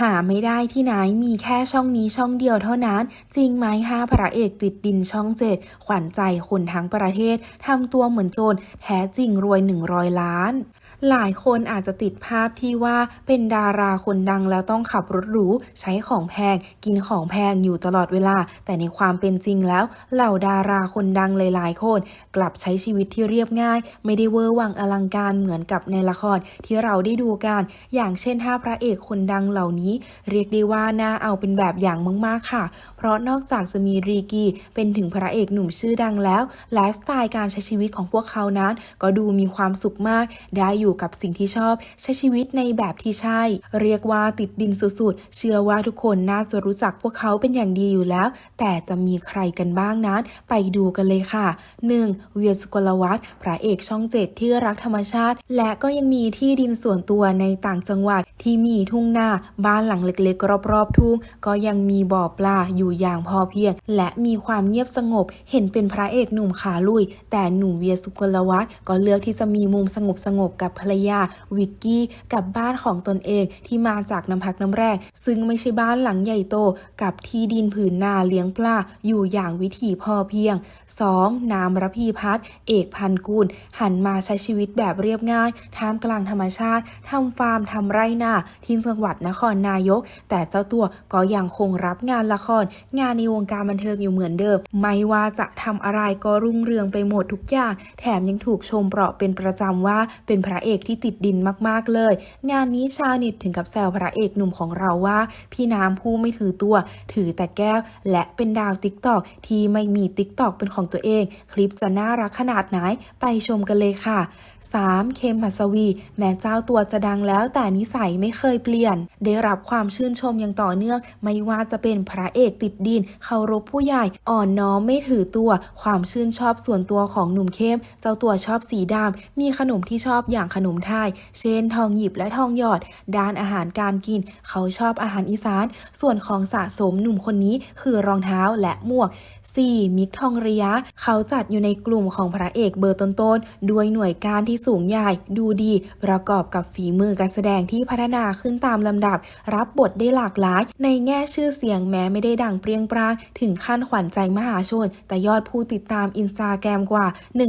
หาไม่ได้ที่ไหนมีแค่ช่องนี้ช่องเดียวเท่านั้น จริงไหมห้าพระเอกติดดินช่องเจ็ดขวัญใจคนทั้งประเทศทำตัวเหมือนโจรแท้จริงรวย 100 ล้าน หลายคนอาจจะติดภาพที่ว่าเป็นดาราคนดังแล้วต้องขับรถหรู ใช้ของแพง กินของแพงอยู่ตลอดเวลา แต่ในความเป็นจริงแล้ว เหล่าดาราคนดังหลายๆ คน กลับใช้ชีวิตที่เรียบง่าย ไม่ได้เวอร์วังอลังการเหมือนกับในละครที่เราได้ดูกัน อย่างเช่นห้าพระเอกคนดังเหล่านี้ เรียกได้ว่าน่าเอาเป็นแบบอย่างมากๆค่ะ เพราะนอกจากจะมีรีกีเป็นถึงพระเอกหนุ่มชื่อดังแล้วไลฟ์สไตล์การใช้ชีวิตของพวกเขานั้น ก็ดูมีความสุขมากได้อยูู่่กับสิ่งที่ชอบ ใช้ชีวิตในแบบที่ใช่ เรียกว่าติดดินสุดๆ เชื่อว่าทุกคนน่าจะรู้จักพวกเขาเป็นอย่างดีอยู่แล้ว แต่จะมีใครกันบ้างนั้น ไปดูกันเลยค่ะ 1. เวียสุกลวัฒน์พระเอกช่องเจ็ดที่รักธรรมชาติ และก็ยังมีที่ดินส่วนตัวในต่างจังหวัดที่มีทุ่งนาบ้านหลังเล็กๆ รอบๆทุ่งก็ยังมีบ่อปลาอยู่อย่างพอเพียง และมีความเงียบสงบ เห็นเป็นพระเอกหนุ่มขาลุย แต่หนุ่มเวียสุกลวัฒน์ก็เลือกที่จะมีมุมสงบสงบๆกับภรรยาวิกกี้กับบ้านของตนเองที่มาจากน้ำพักน้ำแรงซึ่งไม่ใช่บ้านหลังใหญ่โตกับที่ดินผืนนาเลี้ยงปลาอยู่อย่างวิถีพอเพียง 2. นามรพีพัฒน์เอกพันกุลหันมาใช้ชีวิตแบบเรียบง่ายท่ามกลางธรรมชาติทำฟาร์มทำไร่นาที่จังหวัดนครนายก แต่เจ้าตัวก็ยังคงรับงานละคร งานในวงการบันเทิงอยู่เหมือนเดิม ไม่ว่าจะทำอะไรก็รุ่งเรืองไปหมดทุกอย่าง แถมยังถูกชมเปราะเป็นประจำว่าเป็นพระเอกเอกที่ติดดินมากๆเลย งานนี้ชาวเน็ตถึงกับแซวพระเอกหนุ่มของเราว่า พี่น้ำผู้ไม่ถือตัว ถือแต่แก้ว และเป็นดาวติ๊กตอกที่ไม่มีติ๊กตอกเป็นของตัวเอง คลิปจะน่ารักขนาดไหนไปชมกันเลยค่ะ 3. เคมหัสวี แม้เจ้าตัวจะดังแล้วแต่นิสัยไม่เคยเปลี่ยน ได้รับความชื่นชมอย่างต่อเนื่อง ไม่ว่าจะเป็นพระเอกติดดินเคารพผู้ใหญ่อ่อนน้อมไม่ถือตัว ความชื่นชอบส่วนตัวของหนุ่มเข้ม เจ้าตัวชอบสีดำมีขนมที่ชอบอย่างขนมไทย เช่น ทองหยิบและทองหยอด ด้านอาหารการกิน เขาชอบอาหารอีสาน ส่วนของสะสมหนุ่มคนนี้คือรองเท้าและหมวก 4. มิกทองระยะ เขาจัดอยู่ในกลุ่มของพระเอกเบอร์ต้นๆ ด้วยหน่วยการที่สูงใหญ่ ดูดี ประกอบกับฝีมือการแสดงที่พัฒนาขึ้นตามลำดับ รับบทได้หลากหลาย ในแง่ชื่อเสียงแม้ไม่ได้ดังเปรียงปร้าง ถึงขั้นขวัญใจมหาชน แต่ยอดผู้ติดตามอินสตาแกรมกว่า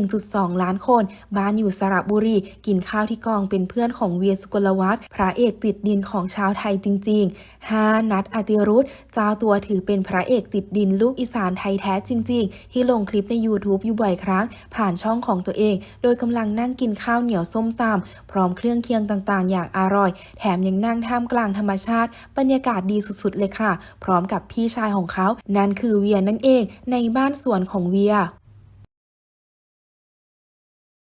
1.2 ล้านคน บ้านอยู่สระบุรี กินข้าวที่กองเป็นเพื่อนของเวียสุกลวัฒน์พระเอกติดดินของชาวไทยจริงๆ 5. นัดอติรุธเจ้าตัวถือเป็นพระเอกติดดินลูกอีสานไทยแท้จริง ๆ ที่ลงคลิปใน YouTube อยู่บ่อยครั้ง ผ่านช่องของตัวเอง โดยกำลังนั่งกินข้าวเหนียวส้มตำพร้อมเครื่องเคียงต่างๆ อย่างอร่อย แถมยังนั่งท่ามกลางธรรมชาติ บรรยากาศดีสุดๆเลยค่ะ พร้อมกับพี่ชายของเขา นั่นคือเวียนั่นเอง ในบ้านสวนของเวีย